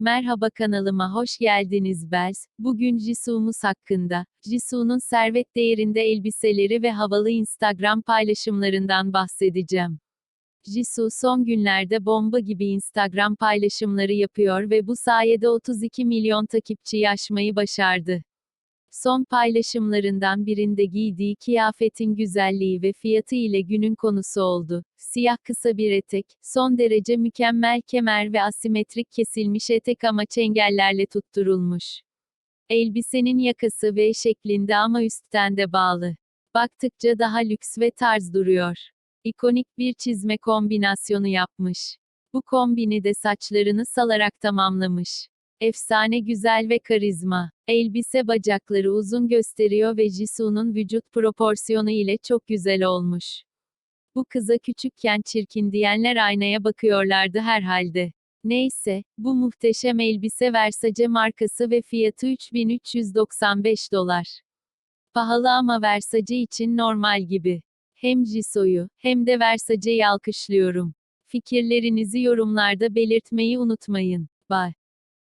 Merhaba kanalıma hoş geldiniz Bels. Bugün Jisoo'muz hakkında, Jisoo'nun servet değerinde elbiseleri ve havalı Instagram paylaşımlarından bahsedeceğim. Jisoo son günlerde bomba gibi Instagram paylaşımları yapıyor ve bu sayede 32 milyon takipçiyi aşmayı başardı. Son paylaşımlarından birinde giydiği kıyafetin güzelliği ve fiyatı ile günün konusu oldu. Siyah kısa bir etek, son derece mükemmel kemer ve asimetrik kesilmiş etek ama çengellerle tutturulmuş. Elbisenin yakası V şeklinde ama üstten de bağlı. Baktıkça daha lüks ve tarz duruyor. İkonik bir çizme kombinasyonu yapmış. Bu kombini de saçlarını salarak tamamlamış. Efsane güzel ve karizma. Elbise bacakları uzun gösteriyor ve Jisoo'nun vücut proporsiyonu ile çok güzel olmuş. Bu kıza küçükken çirkin diyenler aynaya bakıyorlardı herhalde. Neyse, bu muhteşem elbise Versace markası ve fiyatı 3395 dolar. Pahalı ama Versace için normal gibi. Hem Jisoo'yu, hem de Versace'yi alkışlıyorum. Fikirlerinizi yorumlarda belirtmeyi unutmayın. Bye.